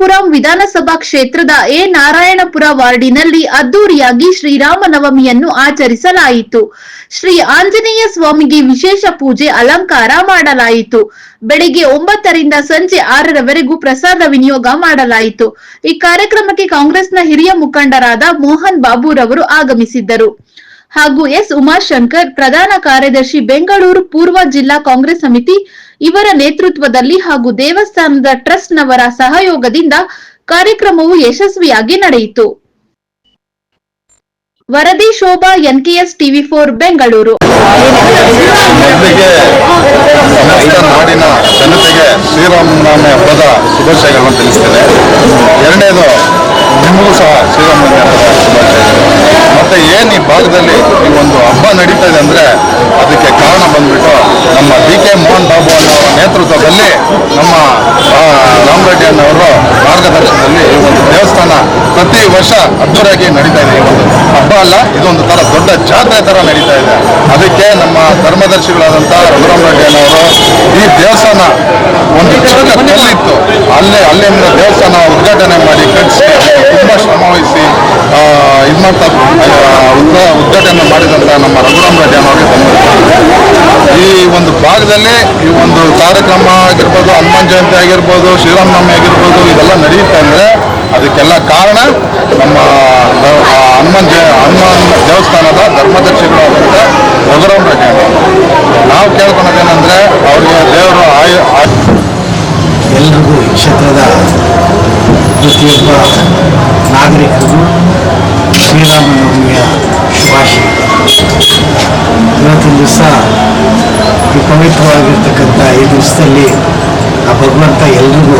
ಅನಂತಪುರಂ ವಿಧಾನಸಭಾ ಕ್ಷೇತ್ರದ ಎ. ನಾರಾಯಣಪುರ ವಾರ್ಡಿನಲ್ಲಿ ಅದ್ದೂರಿಯಾಗಿ ಶ್ರೀರಾಮನವಮಿಯನ್ನು ಆಚರಿಸಲಾಯಿತು. ಶ್ರೀ ಆಂಜನೇಯ ಸ್ವಾಮಿಗೆ ವಿಶೇಷ ಪೂಜೆ ಅಲಂಕಾರ ಮಾಡಲಾಯಿತು. ಬೆಳಿಗ್ಗೆ ಒಂಬತ್ತರಿಂದ ಸಂಜೆ ಆರರವರೆಗೂ ಪ್ರಸಾದ ವಿನಿಯೋಗ ಮಾಡಲಾಯಿತು. ಈ ಕಾರ್ಯಕ್ರಮಕ್ಕೆ ಕಾಂಗ್ರೆಸ್ನ ಹಿರಿಯ ಮುಖಂಡರಾದ ಮೋಹನ್ ಬಾಬುರವರು ಆಗಮಿಸಿದ್ದರು. ಹಾಗೂ ಎಸ್. ಉಮಾಶಂಕರ್ ಪ್ರಧಾನ ಕಾರ್ಯದರ್ಶಿ ಬೆಂಗಳೂರು ಪೂರ್ವ ಜಿಲ್ಲಾ ಕಾಂಗ್ರೆಸ್ ಸಮಿತಿ ಇವರ ನೇತೃತ್ವದಲ್ಲಿ ಹಾಗೂ ದೇವಸ್ಥಾನದ ಟ್ರಸ್ಟ್ನವರ ಸಹಯೋಗದಿಂದ ಕಾರ್ಯಕ್ರಮವು ಯಶಸ್ವಿಯಾಗಿ ನಡೆಯಿತು. ವರದಿ Shobha, NKS TV four, Bengaluru. ನಾಡಿನ ಜನತೆಗೆ ಶ್ರೀರಾಮನವಮಿ ಹಬ್ಬದ ಶುಭಾಶಯಗಳನ್ನು ತಿಳಿಸ್ತೇನೆ. ಎರಡನೇದು, ನಿಮಗೂ ಸಹ ಮತ್ತೆ ಏನು ಈ ಭಾಗದಲ್ಲಿ ಈ ಒಂದು ಹಬ್ಬ ನಡೀತಾ ಇದೆ ಅಂದರೆ ಅದಕ್ಕೆ ಕಾರಣ ಬಂದ್ಬಿಟ್ಟು ನಮ್ಮ ಡಿ ಕೆ ಮೋಹನ್ ಬಾಬು ಅನ್ನೋ ನೇತೃತ್ವದಲ್ಲಿ ನಮ್ಮ ರಾಮ್ ರಾಮರೆಡ್ಡಿ ಅನ್ನೋರು ಮಾರ್ಗದರ್ಶನದಲ್ಲಿ ಈ ಒಂದು ದೇವಸ್ಥಾನ ಪ್ರತಿ ವರ್ಷ ಅದ್ದೂರಿಯಾಗಿ ನಡೀತಾ ಇದೆ. ಈ ಒಂದು ಹಬ್ಬ ಅಲ್ಲ, ಇದೊಂದು ತರ ದೊಡ್ಡ ಜಾತ್ರೆ ತರ ನಡೀತಾ ಇದೆ. ಅದಕ್ಕೆ ನಮ್ಮ ಧರ್ಮದರ್ಶಿಗಳಾದಂಥ ರಘುರಾಮ್ ರೆಡ್ಡಿ ಅನ್ನೋರು ಈ ದೇವಸ್ಥಾನ ಒಂದು ಚಿಕ್ಕ ಕಲ್ಲಿತ್ತು ಅಲ್ಲೇ, ಅಲ್ಲಿಂದ ದೇವಸ್ಥಾನ ಉದ್ಘಾಟನೆ ಮಾಡಿ ಕಟ್ಟಿಸಿ, ತುಂಬ ಶ್ರಮ ಉದ್ಘಾ- ಉದ್ಘಾಟನೆ ಮಾಡಿದಂಥ ನಮ್ಮ ರಘುರಾಮ್ ರೆಡ್ಡಿ ಈ ಒಂದು ಭಾಗದಲ್ಲಿ ಈ ಒಂದು ಕಾರ್ಯಕ್ರಮ ಆಗಿರ್ಬೋದು, ಹನುಮಾನ್ ಜಯಂತಿ ಆಗಿರ್ಬೋದು, ಶ್ರೀರಾಮನವಮಿ ಆಗಿರ್ಬೋದು, ಇದೆಲ್ಲ ನಡೆಯುತ್ತೆ ಅಂದರೆ ಅದಕ್ಕೆಲ್ಲ ಕಾರಣ ನಮ್ಮ ಹನುಮಾನ್ ಜಯ, ಹನುಮಾನ್ ದೇವಸ್ಥಾನದ ಧರ್ಮದರ್ಶಿಗಳಾದಂಥ ರಘುರಾಮ್ ಅವರು. ನಾವು ಕೇಳ್ಕೊಳೋದೇನೆಂದರೆ ಅವರಿಗೆ ದೇವರು ಆಯು ಎಲ್ರಿಗೂ ಈ ಕ್ಷೇತ್ರದ ಪ್ರತಿಯೊಬ್ಬ ನಾಗರಿಕರಿಗೂ ಶ್ರೀರಾಮನವಮಿಯ ಶುಭಾಶಯ. ಇವತ್ತಿನ ದಿವಸ ಈ ಪವಿತ್ರವಾಗಿರ್ತಕ್ಕಂಥ ಈ ದಿವಸದಲ್ಲಿ ಆ ಭಗವಂತ ಎಲ್ರಿಗೂ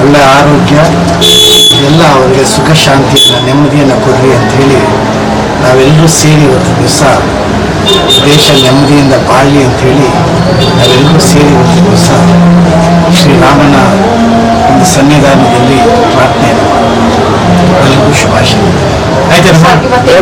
ಒಳ್ಳೆಯ ಆರೋಗ್ಯ, ಎಲ್ಲ ಅವರಿಗೆ ಸುಖ, ಶಾಂತಿಯನ್ನು, ನೆಮ್ಮದಿಯನ್ನು ಅಂತ ಅಂಥೇಳಿ ನಾವೆಲ್ಲರೂ ಸೇರಿ ಇವತ್ತಿನ ದಿವಸ ದೇಶ ನೆಮ್ಮದಿಯಿಂದ ಬಾಳಲಿ ಅಂಥೇಳಿ ನಾವೆಲ್ಲರೂ ಸೇರಿ ಇವತ್ತಿನ ದಿವಸ ಶ್ರೀರಾಮನ ಒಂದು ಸನ್ನಿಧಾನದಲ್ಲಿ Você que vai ter